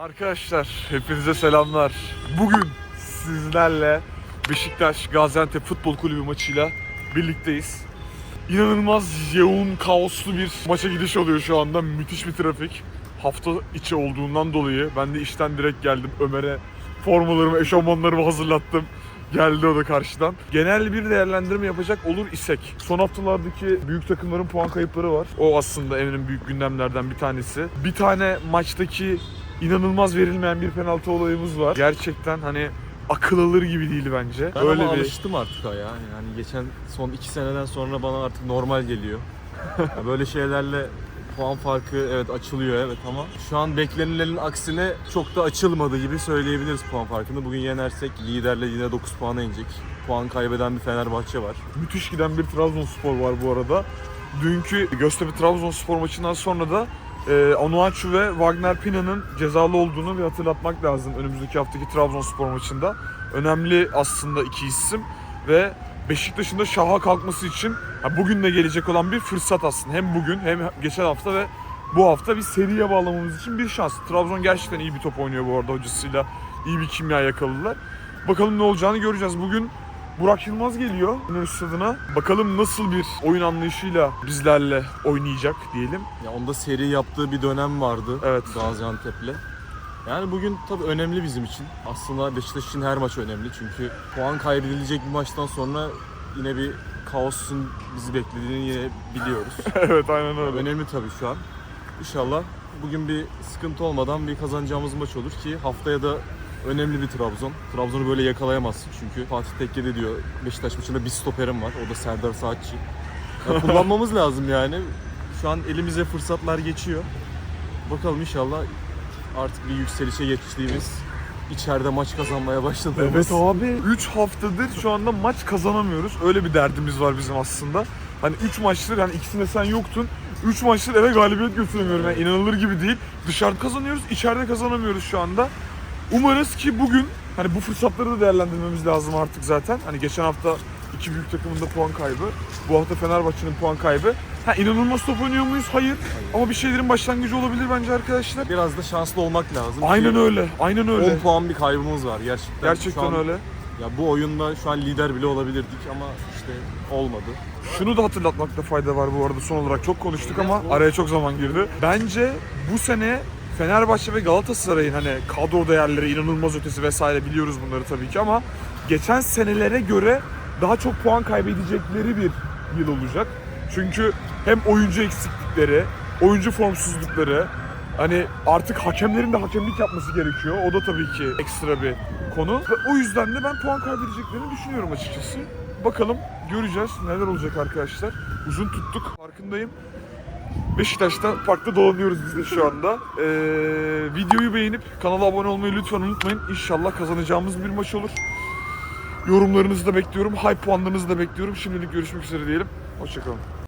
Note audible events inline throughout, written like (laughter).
Arkadaşlar hepinize selamlar. Bugün sizlerle Beşiktaş Gaziantep Futbol Kulübü maçıyla birlikteyiz. İnanılmaz yoğun, kaoslu bir maça gidiş oluyor şu anda. Müthiş bir trafik. Hafta içi olduğundan dolayı ben de işten direkt geldim. Ömer'e formalarımı, eşofmanlarımı hazırlattım. Geldi o da karşıdan. Genel bir değerlendirme yapacak olur isek. Son haftalardaki büyük takımların puan kayıpları var. O aslında en büyük gündemlerden bir tanesi. Bir tane maçtaki inanılmaz verilmeyen bir penaltı olayımız var. Gerçekten hani akıl alır gibi değil bence. Ben Öyle ama bir alıştım artık ha ya. Yani geçen son iki seneden sonra bana artık normal geliyor. (laughs) Ya Böyle şeylerle puan farkı evet açılıyor evet ama şu an beklenilenin aksine çok da açılmadı gibi söyleyebiliriz puan farkını. Bugün yenersek liderle yine 9 puana inecek. Puan kaybeden bir Fenerbahçe var. müthiş giden bir Trabzonspor var bu arada. Dünkü Göztepe Trabzonspor maçından sonra da e, Onuachu ve Wagner Pina'nın cezalı olduğunu bir hatırlatmak lazım önümüzdeki haftaki Trabzonspor maçında. Önemli aslında iki isim ve Beşiktaş'ın da şaha kalkması için ha, bugün de gelecek olan bir fırsat aslında. Hem bugün hem geçen hafta ve bu hafta bir seriye bağlamamız için bir şans. Trabzon gerçekten iyi bir top oynuyor bu arada hocasıyla. iyi bir kimya yakaladılar. Bakalım ne olacağını göreceğiz. Bugün Burak Yılmaz geliyor İnönü Stadı'na. Bakalım nasıl bir oyun anlayışıyla bizlerle oynayacak diyelim. Ya onda seri yaptığı bir dönem vardı Evet. Gaziantep'le. Yani bugün tabii önemli bizim için. Aslında Beşiktaş için her maç önemli. Çünkü puan kaybedilecek bir maçtan sonra yine bir kaosun bizi beklediğini yine biliyoruz. (laughs) evet aynen öyle. önemli tabii şu an. İnşallah bugün bir sıkıntı olmadan bir kazanacağımız maç olur ki haftaya da önemli bir Trabzon. Trabzon'u böyle yakalayamazsın çünkü Fatih Tekke de diyor Beşiktaş maçında bir stoperim var. O da Serdar Saatçi. Ya (laughs) kullanmamız lazım yani. Şu an elimize fırsatlar geçiyor. Bakalım inşallah artık bir yükselişe geçtiğimiz, içeride maç kazanmaya başladığımız. Evet abi 3 haftadır şu anda maç kazanamıyoruz. Öyle bir derdimiz var bizim aslında. Hani 3 maçtır hani ikisinde sen yoktun. 3 maçtır eve galibiyet götüremiyorum. Yani inanılır gibi değil. Dışarıda kazanıyoruz, içeride kazanamıyoruz şu anda. Umarız ki bugün hani bu fırsatları da değerlendirmemiz lazım artık zaten. Hani geçen hafta iki büyük takımın da puan kaybı. Bu hafta Fenerbahçe'nin puan kaybı. Ha inanılmaz top oynuyor muyuz? Hayır. Ama bir şeylerin başlangıcı olabilir bence arkadaşlar. Biraz da şanslı olmak lazım. Aynen Ki öyle. Aynen 10 öyle. puan bir kaybımız var gerçekten. Şu Gerçekten an- öyle. Ya bu oyunda şu an lider bile olabilirdik ama işte olmadı. Şunu da hatırlatmakta fayda var bu arada son olarak çok konuştuk ama araya çok zaman girdi. Bence bu sene Fenerbahçe ve Galatasaray'ın hani kadro değerleri inanılmaz ötesi vesaire biliyoruz bunları tabii ki ama geçen senelere göre daha çok puan kaybedecekleri bir yıl olacak. Çünkü hem oyuncu eksiklikleri, oyuncu formsuzlukları, hani artık hakemlerin de hakemlik yapması gerekiyor. O da tabii ki ekstra bir konu. Ve o yüzden de ben puan kaybedeceklerini düşünüyorum açıkçası. Bakalım göreceğiz neler olacak arkadaşlar. Uzun tuttuk farkındayım. Beşiktaş'ta parkta dolanıyoruz biz de şu anda. Ee, videoyu beğenip kanala abone olmayı lütfen unutmayın. İnşallah kazanacağımız bir maç olur. Yorumlarınızı da bekliyorum. Hype puanlarınızı da bekliyorum. Şimdilik görüşmek üzere diyelim. Hoşçakalın.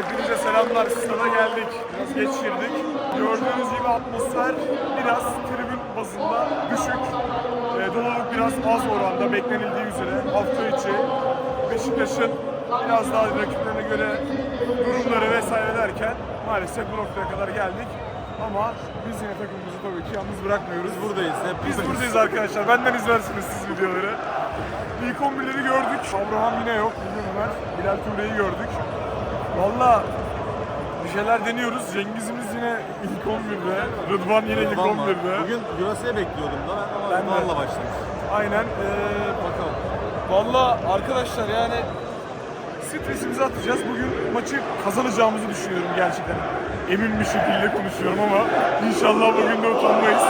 Hepinize selamlar. Stada geldik. Biraz geç girdik. Gördüğünüz gibi atmosfer biraz tribün bazında düşük. E, doluluk biraz az oranda beklenildiği üzere. Hafta içi Beşiktaş'ın biraz daha rakiplerine göre durumları vesaire derken maalesef bu noktaya kadar geldik. Ama biz yine takımımızı tabii ki yalnız bırakmıyoruz. Biz buradayız. Hep Biz buradayız arkadaşlar. Benden izlersiniz siz videoları. İlk 11'leri gördük. Abraham yine yok. Bugün Ömer. Bilal Ture'yi gördük. Valla bir şeyler deniyoruz. Cengiz'imiz yine ilk 11'de. Rıdvan yine ilk Rıdvan var. 11'de. Bugün Gürası'ya bekliyordum da ben ama Ben de. Rıdvan'la başlamış. Aynen. Ee, Bakalım. Valla arkadaşlar yani stresimizi atacağız. Bugün maçı kazanacağımızı düşünüyorum gerçekten. Emin bir şekilde konuşuyorum ama inşallah bugün de utanmayız.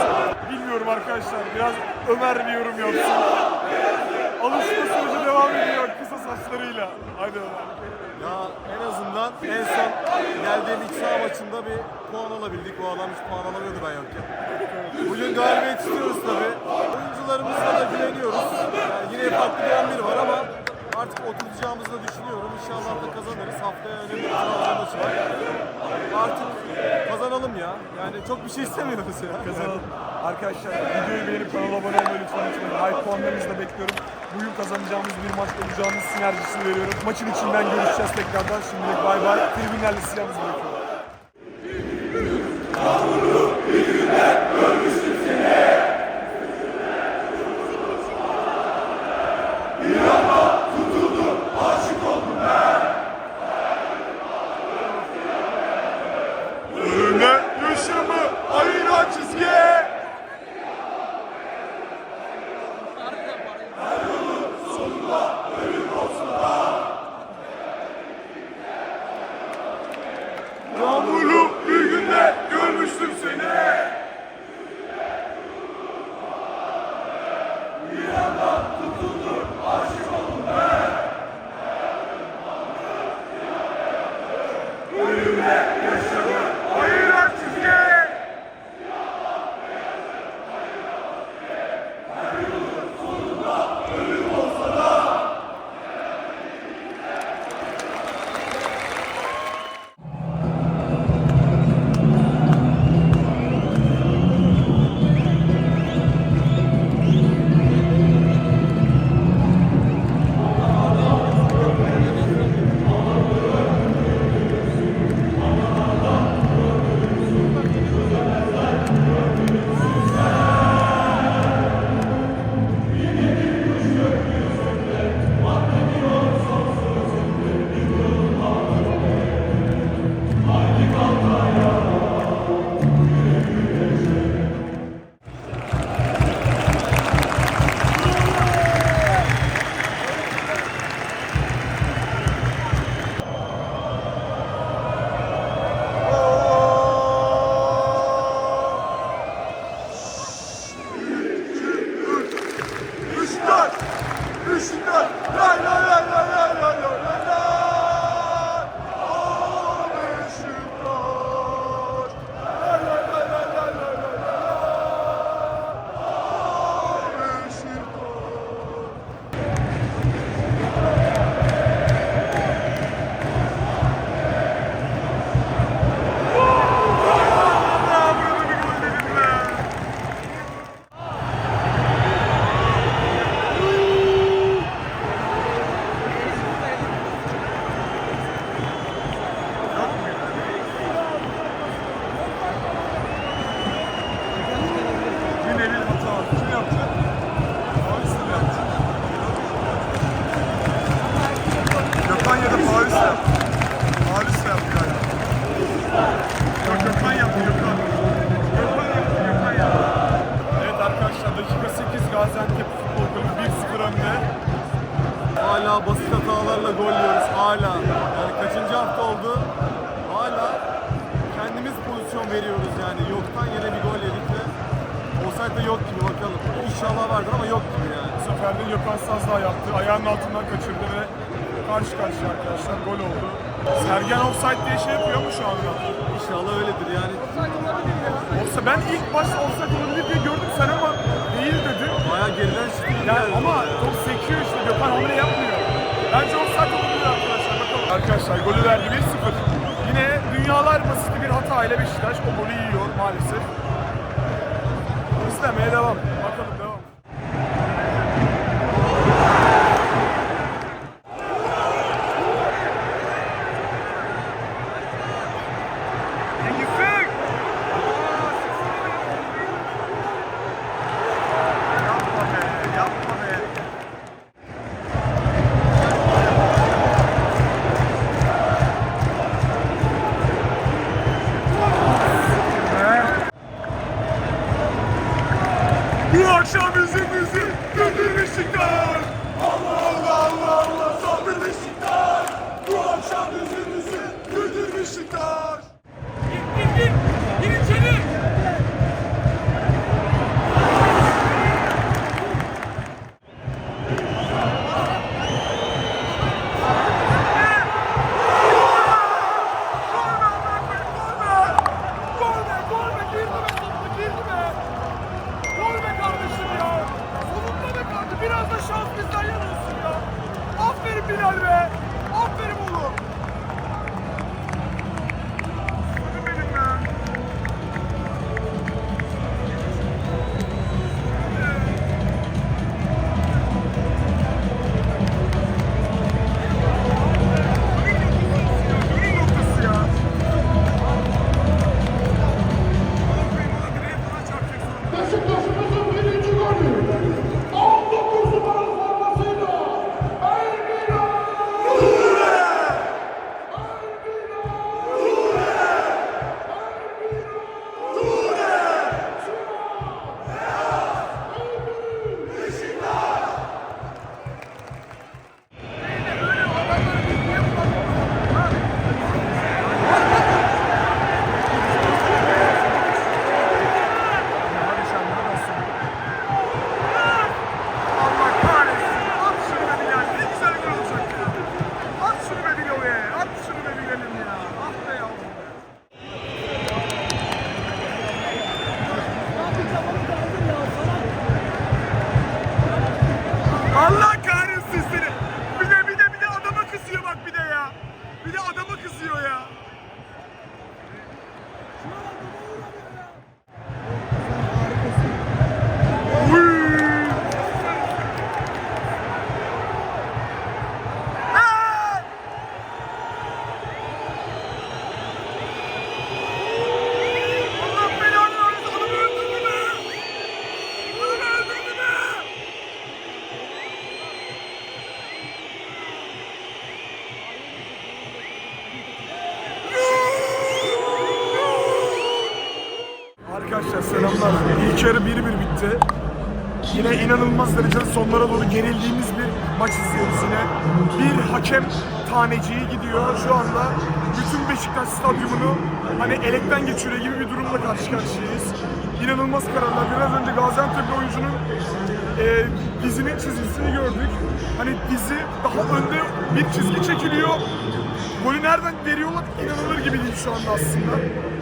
Bilmiyorum arkadaşlar biraz Ömer bir yorum yapsın. Alışma süreci devam Hadi Ömer. Ya en azından en son geldiğim iç saha maçında bir puan alabildik. O adam hiç puan alamıyordu ben yokken. Bugün galibiyet istiyoruz tabii. Oyuncularımıza da güveniyoruz. Yani yine farklı bir 11 var ama artık oturacağımızı düşünüyorum. İnşallah da kazanırız. Haftaya önemli bir maçı var. Artık kazanalım ya. Yani çok bir şey istemiyoruz ya. Kazanalım. Arkadaşlar videoyu beğenip kanala abone olmayı lütfen unutmayın. Hype puanlarınızı da bekliyorum. Bugün kazanacağımız bir maç olacağımız sinerjisini veriyorum. Maçın içinden görüşeceğiz tekrardan. Şimdilik bay bay. Tribünlerle yalnız bırakıyorum. Ölüme new man. oldu. Sergen offside diye şey yapıyor mu şu anda? İnşallah öyledir yani. Offside olabilir ya. Offside, ben ilk başta offside olabilir diye gördüm sen ama değil dedi. Baya geriden çıktı. Yani ama ya. top sekiyor işte Gökhan hamle yapmıyor. Bence offside olabilir arkadaşlar bakalım. Arkadaşlar golü verdi 1-0. Yine dünyalar basit bir hata ile Beşiktaş o golü yiyor maalesef. İzlemeye devam. Bakalım devam. Arkadaşlar selamlar. İlk yarı 1-1 bitti. Yine inanılmaz derecede sonlara doğru gerildiğimiz bir maç izliyoruz yine. Bir hakem taneciği gidiyor şu anda. Bütün Beşiktaş stadyumunu hani elekten geçiriyor gibi bir durumla karşı karşıyayız. İnanılmaz kararlar. Biraz önce Gaziantep'li oyuncunun e, dizinin çizgisini gördük. Hani dizi daha önde bir çizgi çekiliyor. Golü nereden veriyorlar inanılır gibi değil şu anda aslında.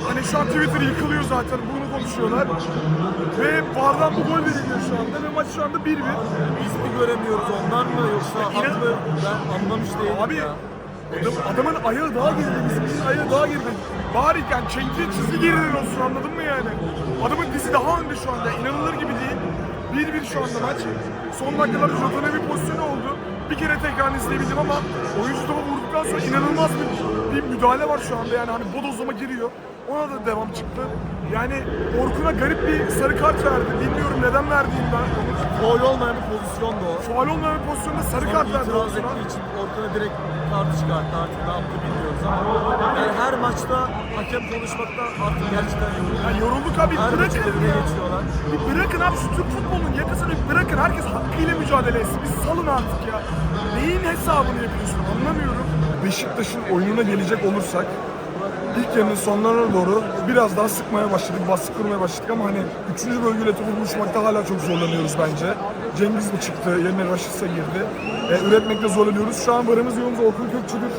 Hani şu an Twitter yıkılıyor zaten bunu konuşuyorlar. Ve vardan bu gol veriliyor şu anda ve maç şu anda 1-1. Biz mi göremiyoruz ondan mı yoksa İnan- haklı ben anlamış değilim Abi ya. adam, adamın ayağı daha geride, bizimkinin ayağı daha geride. Bari yani çenki çizgi geriden olsun anladın mı yani? Adamın dizi daha önde şu anda, inanılır gibi değil. 1-1 şu anda maç. Son dakikalarda Jota'nın bir pozisyonu oldu. Bir kere tekrar izleyebildim ama oyuncu topa vurduktan sonra inanılmaz bir, bir müdahale var şu anda yani hani bodozlama giriyor. Ona da devam çıktı. Yani Orkun'a garip bir sarı kart verdi. Bilmiyorum neden verdiğinden. Foul olmayan bir pozisyon da o. Faal olmayan bir pozisyonda sarı Sonra kart verdi itiraz Orkun'a. ettiği için Orkun'a direkt kartı çıkarttı artık ne yaptı bilmiyoruz ama yani her maçta hakem konuşmaktan artık gerçekten yoruldum. Ya yorulduk abi Her maçı bırakın önüne ya. geçiyorlar. Bir bırakın abi şu Türk futbolunun yakasını bir bırakın. Herkes hakkıyla mücadele etsin. Biz salın artık ya. Neyin hesabını yapıyorsun anlamıyorum. Beşiktaş'ın oyununa gelecek olursak ilk yarının sonlarına doğru biraz daha sıkmaya başladık, baskı kurmaya başladık ama hani 3. bölgeyle topu buluşmakta hala çok zorlanıyoruz bence. Cengiz mi çıktı, yerine Raşit'se girdi. E, üretmekte zorlanıyoruz. Şu an varımız yoğumuz Orkun Kökçü'dür.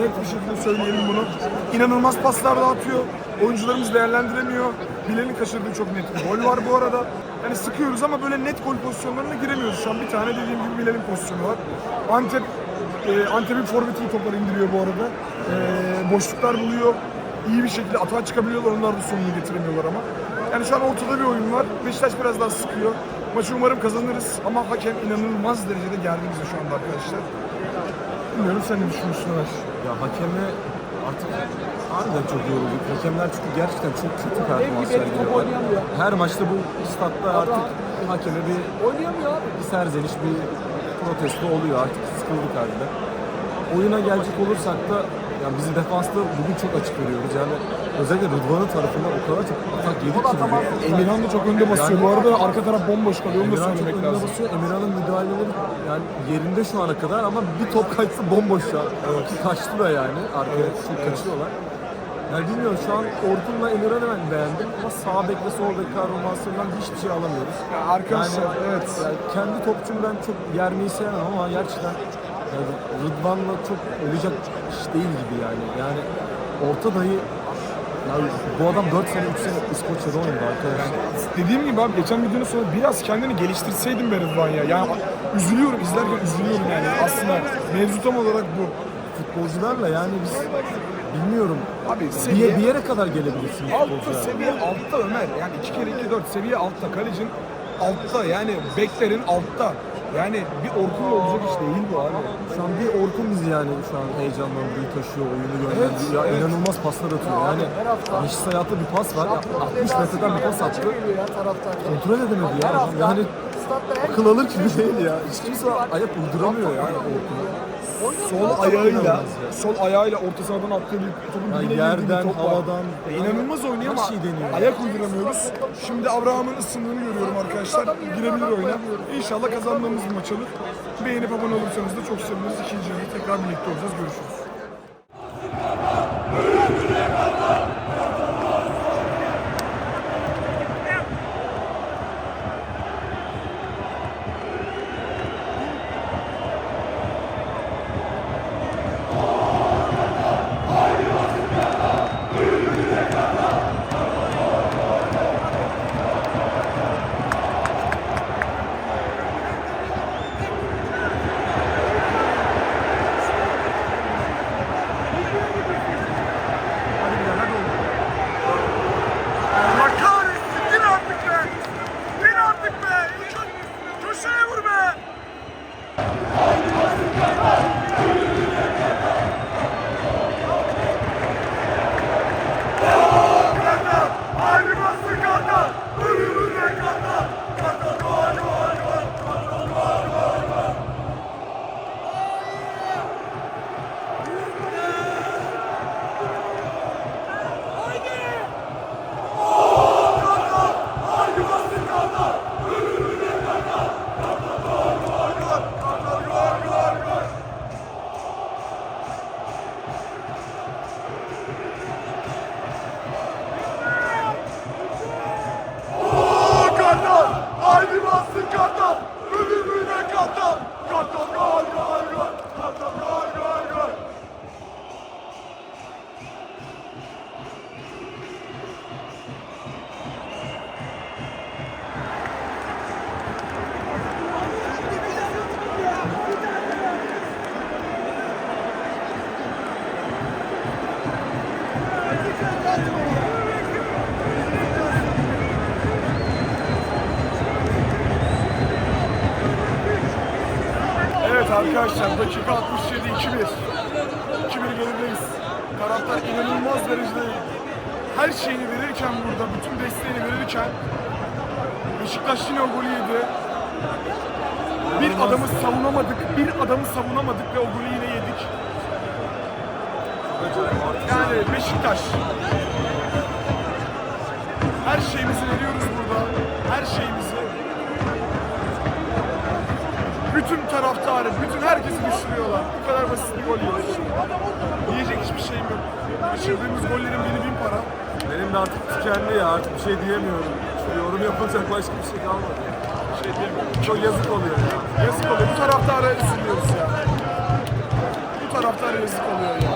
Net bir şekilde söyleyelim bunu. İnanılmaz paslar dağıtıyor. Oyuncularımız değerlendiremiyor. Bilal'in kaçırdığı çok net bir gol var bu arada. Yani sıkıyoruz ama böyle net gol pozisyonlarına giremiyoruz. Şu an bir tane dediğim gibi Bilal'in pozisyonu var. Antep e, Antep'in forvetini topları indiriyor bu arada. E, boşluklar buluyor. İyi bir şekilde atağa çıkabiliyorlar. Onlar da sonunu getiremiyorlar ama. Yani şu an ortada bir oyun var. Beşiktaş biraz daha sıkıyor. Maçı umarım kazanırız ama hakem inanılmaz derecede gerdi bizi şu anda arkadaşlar. Bilmiyorum sen ne düşünüyorsun Ömer? Ya hakeme artık harbiden çok yorulduk. Hakemler çünkü gerçekten çok kötü performans sergiliyorlar. Her maçta bu statta artık bir hakeme bir, bir serzeniş, bir protesto oluyor. Artık sıkıldık harbiden. Oyuna gelecek olursak da yani bizi defansta bugün çok açık veriyoruz. Yani özellikle Rıdvan'ın tarafından o kadar çok atak yedik ki. Emirhan da çok önde basıyor. Yani- Bu arada arka taraf bomboş kalıyor. Onu da Emirhan çok söylemek önüne lazım. basıyor. Emirhan'ın müdahaleleri yani yerinde şu ana kadar ama bir top kaçsa bomboş an. Ki kaçtı da yani. Arkaya çok kaçıyorlar. Yani bilmiyorum şu an Orkun'la Emirhan'ı ben beğendim ama sağ bek ve sol bek performanslarından hiçbir şey alamıyoruz. Ya arkadaşlar Yani- evet. Yani kendi topçumu ben çok yermeyi sevmem ama gerçekten yani Rıdvan'la çok olacak iş değil gibi yani. Yani orta dayı yani bu adam 4 sene 3 sene İskoçya'da oynadı arkadaşlar. Dediğim gibi abi geçen videonun sonunda biraz kendini geliştirseydin be Rıdvan ya. Yani üzülüyorum izlerken üzülüyorum yani aslında mevzu tam olarak bu. futbolcularla yani biz bilmiyorum Abi bir, seviye bir yere kadar gelebilirsin altta seviye altta Ömer yani 2 kere 2 4 seviye altta kalecin altta yani beklerin altta. Yani bir Orkun'la olacak iş değil bu abi. Şu an bir Orkun bizi yani şu an heyecanlandırıyor, taşıyor, oyunu yönlendiriyor. Ya evet. inanılmaz paslar atıyor. Yani Meşis hayatta bir pas var. Ya 60 metreden bir pas attı. Kontrol edemedi ya. Yani akıl alır gibi değil ya. Hiç kimse ayak uyduramıyor yani Orkun'a. Sol ayağıyla sol ayağıyla orta sahadan attığı bir topun dibine girdiği yerden, bir top var. havadan, E, inanılmaz oynuyor her ama şeyi deniyor. ayak uyduramıyoruz. Şimdi Abraham'ın ısındığını görüyorum arkadaşlar. Girebilir oyuna. İnşallah kazandığımız bir maç olur. Beğenip abone olursanız da çok seviniriz. İkinci yarıda tekrar birlikte olacağız. Görüşürüz. Arkadaşlar dakika 67 2-1. 2-1 gerideyiz. Taraftar inanılmaz derecede her şeyini verirken burada bütün desteğini verirken Beşiktaş yine o golü yedi. Bir adamı savunamadık, bir adamı savunamadık ve o golü yine yedik. Yani Beşiktaş her şeyimizi veriyoruz burada. Her şeyimizi. Bütün taraftarı, bütün herkesi düşürüyorlar. Bu kadar basit bir gol yiyoruz. Yiyecek hiçbir şeyim yok. Kaçırdığımız gollerin biri bin para. Benim de artık tükendi ya artık bir şey diyemiyorum. Şu yorum yapılacak başka bir şey kalmadı. Bir şey diyemiyorum. Çok yazık oluyor ya. Yazık oluyor. Bu taraftara üzülüyoruz ya. Bu taraftara yazık oluyor ya.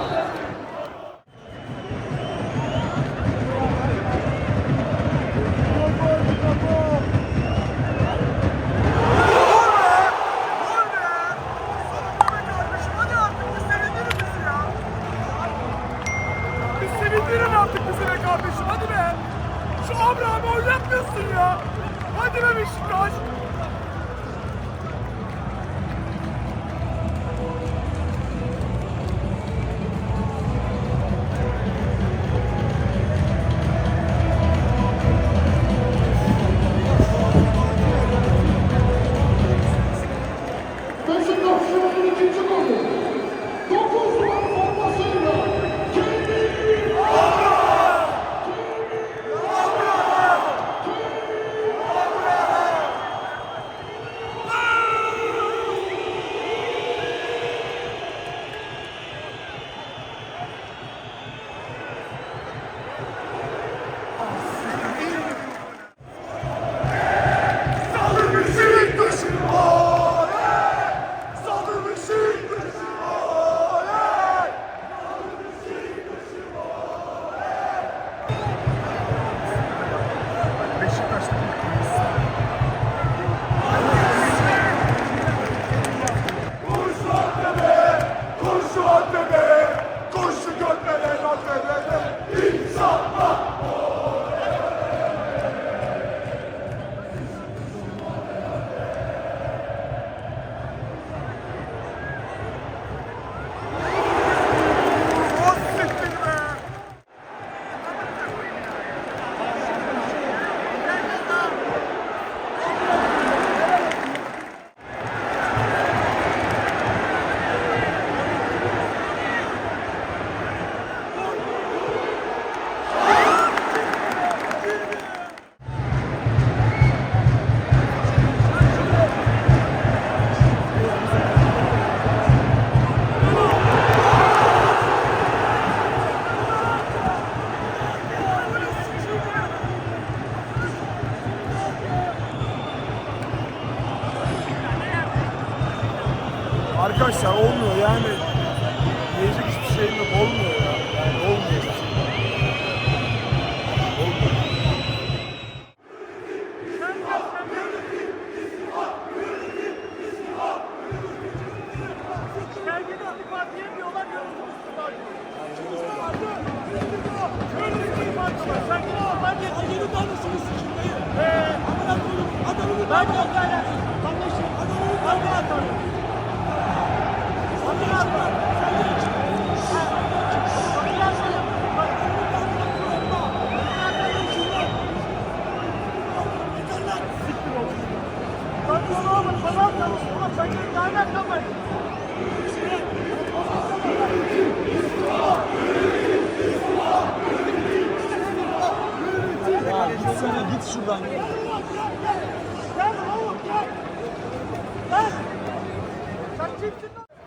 Sen kimsin lan?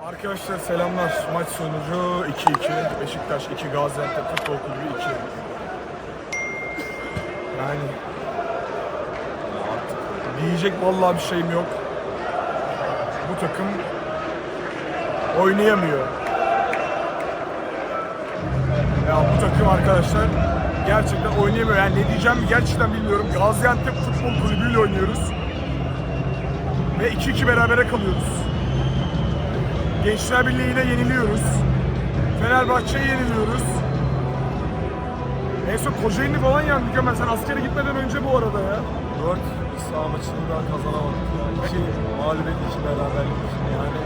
Arkadaşlar selamlar. Maç sonucu 2-2. Beşiktaş 2, Gaziantep Futbol Kulübü 2. Yani diyecek vallahi bir şeyim yok. Bu takım oynayamıyor. Ya bu takım arkadaşlar gerçekten oynayamıyor. Yani ne diyeceğimi gerçekten bilmiyorum. Gaziantep Futbol Kulübü ile oynuyoruz. Ve 2-2 berabere kalıyoruz. Gençler Birliği'ne yeniliyoruz. Fenerbahçe'ye yeniliyoruz. En son Kocaeli falan yendik Ömer. Sen askere gitmeden önce bu arada ya. 4 saha maçını daha kazanamadık ya. 2 mağlubiyet, 2 beraberlik. Yani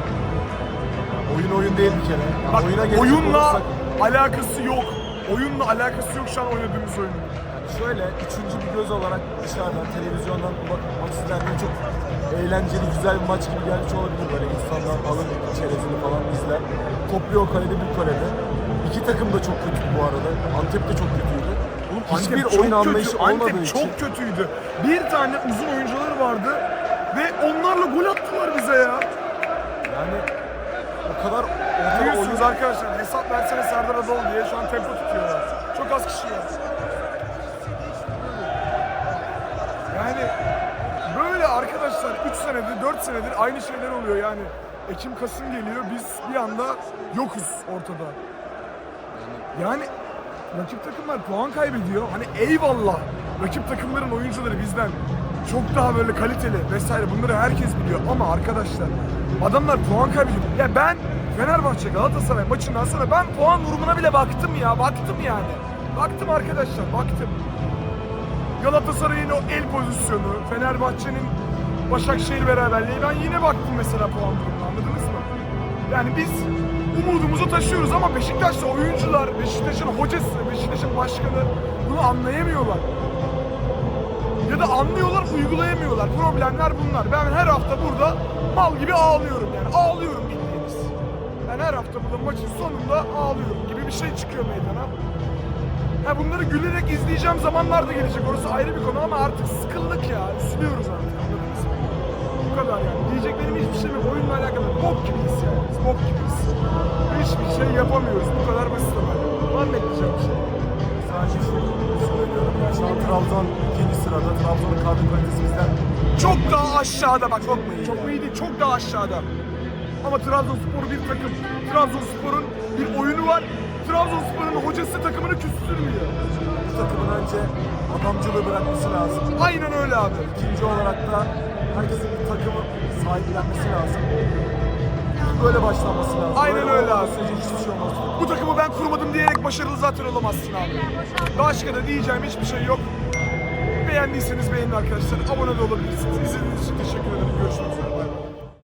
oyun oyun değil bir kere. Yani Bak oyuna oyunla olursak, alakası yok. Oyunla alakası yok şu an oynadığımız oyunun. yani şöyle üçüncü bir göz olarak dışarıdan televizyondan bakmak isterken çok eğlenceli güzel bir maç gibi gelmiş olabilir böyle insanlar alır çerezini falan izler. Topluyor kalede bir kalede. İki takım da çok kötü bu arada. Antep de çok kötüydü. Hiçbir Antep oyun anlayışı kötü. Antep olmadığı için. çok kötüydü. Bir tane uzun oyuncuları vardı ve onlarla gol attılar bize ya. Yani o kadar ortada Biliyorsunuz oyun arkadaşlar hesap versene Serdar Adalı diye şu an tempo tutuyorlar. Çok az kişi var. Yani böyle arkadaşlar 3 senedir 4 senedir aynı şeyler oluyor yani. Ekim Kasım geliyor biz bir anda yokuz ortada. Yani rakip takımlar puan kaybediyor. Hani eyvallah rakip takımların oyuncuları bizden çok daha böyle kaliteli vesaire bunları herkes biliyor ama arkadaşlar adamlar puan kaybediyor. Ya ben Fenerbahçe Galatasaray maçından sonra ben puan durumuna bile baktım ya baktım yani. Baktım arkadaşlar, baktım. Galatasaray'ın o el pozisyonu, Fenerbahçe'nin Başakşehir beraberliği. Ben yine baktım mesela puan durumuna anladınız mı? Yani biz umudumuzu taşıyoruz ama Beşiktaş'ta oyuncular, Beşiktaş'ın hocası, Beşiktaş'ın başkanı bunu anlayamıyorlar. Ya da anlıyorlar, uygulayamıyorlar. Problemler bunlar. Ben her hafta burada mal gibi ağlıyorum yani. Ağlıyorum. Ben her hafta burada maçın sonunda ağlıyorum gibi bir şey çıkıyor meydana. Ha bunları gülerek izleyeceğim zamanlar da gelecek. Orası ayrı bir konu ama artık sıkıldık ya. Üzülüyoruz artık. anladınız mı? Bu kadar yani. Diyeceklerim hiçbir şey yok. Oyunla alakalı. Bok gibiyiz yani. Biz bok gibiyiz. Hiçbir şey yapamıyoruz. Bu kadar basit ama. Var mı ekleyeceğim bir şey? Sadece şunu söylüyorum ya. Şu an Trabzon ikinci sırada. Trabzon'un kadro kalitesi bizden Çok daha aşağıda bak. Çok mu iyi? Çok mu iyi değil? Çok daha aşağıda. Ama Trabzonspor bir takım. Trabzonspor'un bir oyunu var. Trabzonspor'un hocası takımını küstürmüyor. bu takımın önce adamcılığı bırakması lazım. Aynen öyle abi. İkinci olarak da herkesin bir takımı sahiplenmesi lazım. Böyle başlanması lazım. Aynen Böyle öyle abi. hiçbir şey olmaz. Bu takımı ben kurmadım diyerek başarılı zaten olamazsın abi. Başka da diyeceğim hiçbir şey yok. Beğendiyseniz beğenin arkadaşlar. Abone de olabilirsiniz. İzlediğiniz için teşekkür ederim. Görüşmek üzere.